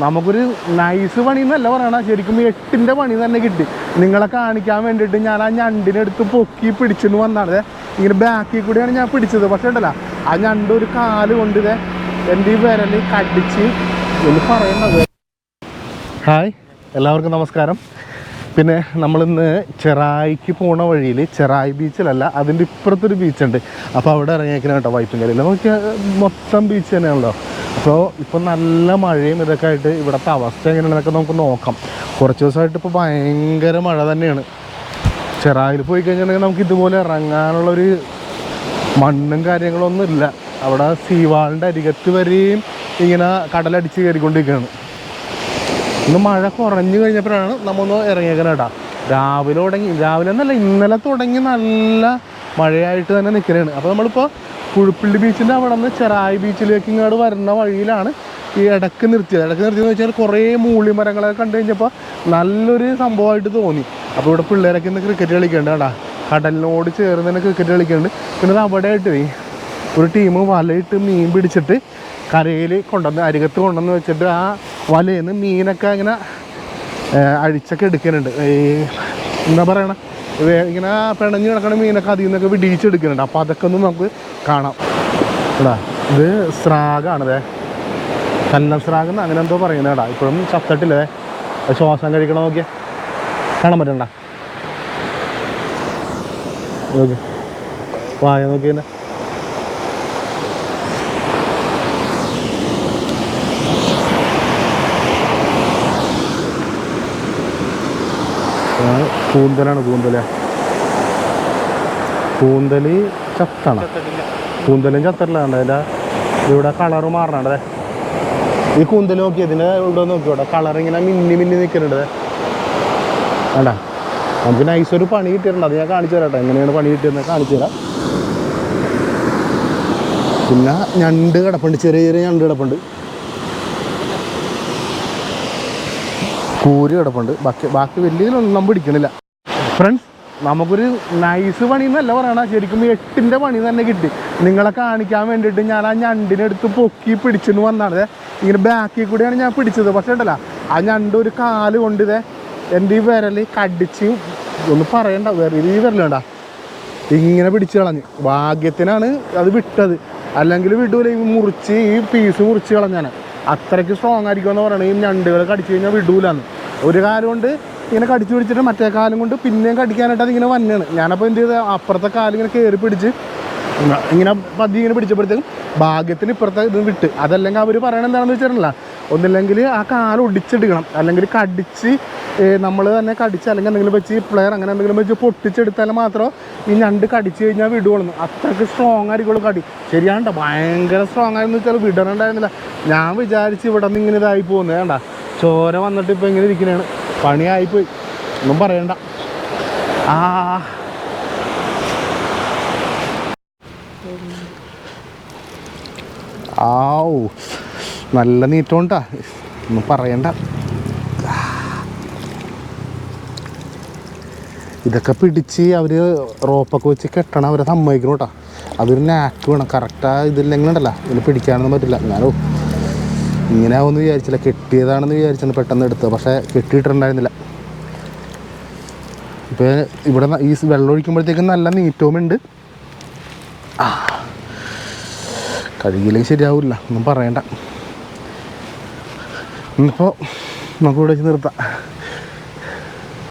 നമുക്കൊരു നൈസ് പണി എന്നല്ല പറയണ ശരിക്കും എട്ടിന്റെ പണി തന്നെ കിട്ടി. നിങ്ങളെ കാണിക്കാൻ വേണ്ടിയിട്ട് ഞാൻ ആ ഞണ്ടിനെടുത്ത് പൊക്കി പിടിച്ചെന്ന് വന്നാണ്. ഇങ്ങനെ ബാക്കിൽ കൂടിയാണ് ഞാൻ പിടിച്ചത്. പക്ഷേ ഉണ്ടല്ലോ ആ ഞണ്ട് ഒരു കാൽ കൊണ്ട് ഇതേ എന്റെ ഈ വിരൽ കടിച്ച് എന്ന് പറയണത് ഹായ് എല്ലാവർക്കും നമസ്കാരം. പിന്നെ നമ്മളിന്ന് ചെറായിക്ക് പോണ വഴിയിൽ ചെറായി ബീച്ചിലല്ല അതിന്റെ ഇപ്പുറത്തൊരു ബീച്ചുണ്ട്. അപ്പോൾ അവിടെ ഇറങ്ങിയേക്കണം കേട്ടോ വൈപ്പിൻകരയിൽ നോക്കിയാൽ മൊത്തം ബീച്ച് തന്നെയാണല്ലോ. അപ്പോൾ ഇപ്പോൾ നല്ല മഴയും ഇതൊക്കെ ആയിട്ട് ഇവിടുത്തെ അവസ്ഥ എങ്ങനെയാണെന്നൊക്കെ നമുക്ക് നോക്കാം. കുറച്ച് ദിവസമായിട്ട് ഇപ്പോൾ ഭയങ്കര മഴ തന്നെയാണ്. ചെറായിൽ പോയി കഴിഞ്ഞിട്ടുണ്ടെങ്കിൽ നമുക്ക് ഇതുപോലെ ഇറങ്ങാനുള്ളൊരു മണ്ണും കാര്യങ്ങളൊന്നും ഇല്ല. അവിടെ സീവാളിന്റെ അരികത്ത് വരെയും ഇങ്ങനെ കടലടിച്ച് കയറിക്കൊണ്ടിരിക്കുകയാണ്. ഇന്ന് മഴ കുറഞ്ഞു കഴിഞ്ഞപ്പോഴാണ് നമ്മൊന്ന് ഇറങ്ങിയേക്കുന്നത് കേട്ടോ രാവിലെ തുടങ്ങി രാവിലെ എന്നല്ല ഇന്നലെ തുടങ്ങി നല്ല മഴയായിട്ട് തന്നെ നിൽക്കുകയാണ് അപ്പോൾ നമ്മളിപ്പോൾ പുഴുപ്പള്ളി ബീച്ചിന്റെ അവിടെ നിന്ന് ചെറായി ബീച്ചിലേക്ക് ഇങ്ങോട്ട് വരുന്ന വഴിയിലാണ് ഈ ഇടയ്ക്ക് നിർത്തിയത്. ഇടയ്ക്ക് നിർത്തിയെന്ന് വെച്ചാൽ കുറേ മൂളിമരങ്ങളൊക്കെ കണ്ടു കഴിഞ്ഞപ്പോൾ നല്ലൊരു സംഭവമായിട്ട് തോന്നി. അപ്പോൾ ഇവിടെ പിള്ളേരൊക്കെ ഇന്ന് ക്രിക്കറ്റ് കളിക്കുന്നുണ്ട് കേട്ടോ കടലിനോട് ചേർന്ന് തന്നെ ക്രിക്കറ്റ് കളിക്കുന്നുണ്ട് പിന്നെ അത് അവിടെ ആയിട്ട് ഒരു ടീം വലയിട്ട് മീൻ പിടിച്ചിട്ട് കരയിൽ കൊണ്ടുവന്ന് അരികത്ത് കൊണ്ടുവന്ന് വെച്ചിട്ട് ആ വലയിൽ നിന്ന് മീനൊക്കെ ഇങ്ങനെ അഴിച്ചൊക്കെ എടുക്കുന്നുണ്ട്. ഈ എന്താ പറയണ? ഇങ്ങനെ പിണഞ്ഞ് കിടക്കണ മീനൊക്കെ അതിൽ നിന്നൊക്കെ വിടിയിച്ചെടുക്കുന്നുണ്ട്. അപ്പോൾ അതൊക്കെ ഒന്ന് നമുക്ക് കാണാം. എടാ ഇത് സ്രാഗാണതേ കല്ലം സ്രാഗ് എന്ന് അങ്ങനെ എന്തോ പറയുന്നത് കേടാ ഇപ്പോഴും ചത്തട്ടില്ലേ ശ്വാസം കഴിക്കണം നോക്കിയാൽ കാണാൻ പറ്റണ്ട? നോക്കി. വായ നോക്കിയേ ആ, കൂന്തലാണ് കൂന്തല. കൂന്തൽ ചത്തണ. കൂന്തലും ചത്തല്ലാണ്ട് അതിന്റെ ഇവിടെ കളറ് മാറണേ ഈ കൂന്തൽ നോക്കി ഇതിന്റെ ഇവിടെ നോക്കിയോടെ കളർ ഇങ്ങനെ മിന്നി മിന്നി നിൽക്കുന്നുണ്ട് വേണ്ട നമുക്ക് നൈസ് ഒരു പണി കിട്ടിയിട്ടുണ്ട്. അത് ഞാൻ കാണിച്ചു തരാം എങ്ങനെയാണ് പണി കിട്ടിയെന്ന് കാണിച്ചു തരാം. പിന്നെ ഞണ്ട് കിടപ്പുണ്ട്. ചെറിയ ചെറിയ ഞണ്ട് കിടപ്പുണ്ട്. കൂര് കിടപ്പുണ്ട്. ബാക്കി ബാക്കി വലിയതിലൊന്നും പിടിക്കണില്ല ഫ്രണ്ട്സ് നമുക്കൊരു നൈസ് പണി എന്നല്ല പറയണ ശരിക്കും എട്ടിന്റെ പണി തന്നെ കിട്ടി. നിങ്ങളെ കാണിക്കാൻ വേണ്ടിയിട്ട് ഞാൻ ആ ഞണ്ടിനെടുത്ത് പൊക്കി പിടിച്ചെന്ന് വന്നാണ്. ഇങ്ങനെ ബാക്കിൽ കൂടിയാണ് ഞാൻ പിടിച്ചത്. പക്ഷേ ഉണ്ടല്ല ആ ഞണ്ട് ഒരു കാൽ കൊണ്ട് ഇതേ എന്റെ ഈ വിരൽ കടിച്ച് ഒന്ന് പറയണ്ട വേറെ ഈ വിരലുണ്ട ഇങ്ങനെ പിടിച്ച് കളഞ്ഞ്. ഭാഗ്യത്തിനാണ് അത് വിട്ടത്. അല്ലെങ്കിൽ വിടൂല ഈ മുറിച്ച് ഈ പീസ് മുറിച്ച് കളഞ്ഞാണ്. അത്രയ്ക്ക് സ്ട്രോങ് ആയിരിക്കും എന്ന് പറയണത് ഈ ഞണ്ടുകൾ കടിച്ചു കഴിഞ്ഞാൽ വിടൂലെന്ന്. ഒരു കാലം കൊണ്ട് ഇങ്ങനെ കടിച്ചു പിടിച്ചിട്ട് മറ്റേ കാലം കൊണ്ട് പിന്നെയും കടിക്കാനായിട്ട് അതിങ്ങനെ വന്നാണ് ഞാനപ്പോൾ എന്ത് ചെയ്ത് അപ്പുറത്തെ കാലിങ്ങനെ കയറി പിടിച്ച് ഇങ്ങനെ പതി ഇങ്ങനെ പിടിച്ചപ്പോഴത്തേക്കും ഭാഗ്യത്തിന് ഇപ്പുറത്തെ ഇത് വിട്ട്. അതല്ലെങ്കിൽ അവർ പറയണത് എന്താണെന്ന് വെച്ചിട്ടുണ്ടല്ല. ഒന്നില്ലെങ്കിൽ ആ കാൽ ഒടിച്ചെടുക്കണം. അല്ലെങ്കിൽ കടിച്ച് നമ്മൾ തന്നെ കടിച്ച് അല്ലെങ്കിൽ എന്തെങ്കിലും വെച്ച് പ്ലെയർ അങ്ങനെ എന്തെങ്കിലും വെച്ച് പൊട്ടിച്ചെടുത്താൽ മാത്രമേ ഈ ഞണ്ട് കടിച്ച് കഴിഞ്ഞാൽ വിടുകയുള്ളൂ അത്രയ്ക്ക് സ്ട്രോങ് ആയിരിക്കുള്ളൂ കടി. ശരിയാണ്ട ഭയങ്കര സ്ട്രോങ് ആയിരുന്നു വെച്ചാൽ വിടണുണ്ടായിരുന്നില്ല. ഞാൻ വിചാരിച്ച് ഇവിടെ നിന്ന് ഇങ്ങനെ ഇതായി പോകുന്നത് വേണ്ട ചോര വന്നിട്ട് ഇപ്പോൾ ഇങ്ങനെ ഇരിക്കുന്നതാണ് പണിയായിപ്പോയി. ഒന്നും പറയണ്ട. ആ ആവൂ നല്ല നീറ്റോണ്ടാ. ഒന്നും പറയണ്ട. ഇതൊക്കെ പിടിച്ച് അവർ റോപ്പൊക്കെ വെച്ച് കെട്ടണം അവരെ സമ്മതിക്കണം കേട്ടോ. അതൊരു നാക്ക് വേണം. കറക്റ്റാ ഇതില്ലെങ്കിൽ ഉണ്ടല്ലോ ഇതിന് പിടിക്കാനൊന്നും പറ്റില്ല. ഞാനോ ഇങ്ങനെ ആവുമെന്ന് വിചാരിച്ചില്ല. കെട്ടിയതാണെന്ന് വിചാരിച്ചാണ് പെട്ടെന്ന് എടുത്തത്. പക്ഷേ കെട്ടിയിട്ടുണ്ടായിരുന്നില്ല ഇപ്പോൾ ഇവിടെ ഈ വെള്ളം ഒഴിക്കുമ്പോഴത്തേക്കും നല്ല നീറ്റവുമുണ്ട് കഴുകിയില്ലെങ്കിൽ ശരിയാവില്ല ഒന്നും പറയണ്ട. ഇന്നിപ്പോൾ നമുക്ക് ഇവിടെ വെച്ച് നിർത്താം.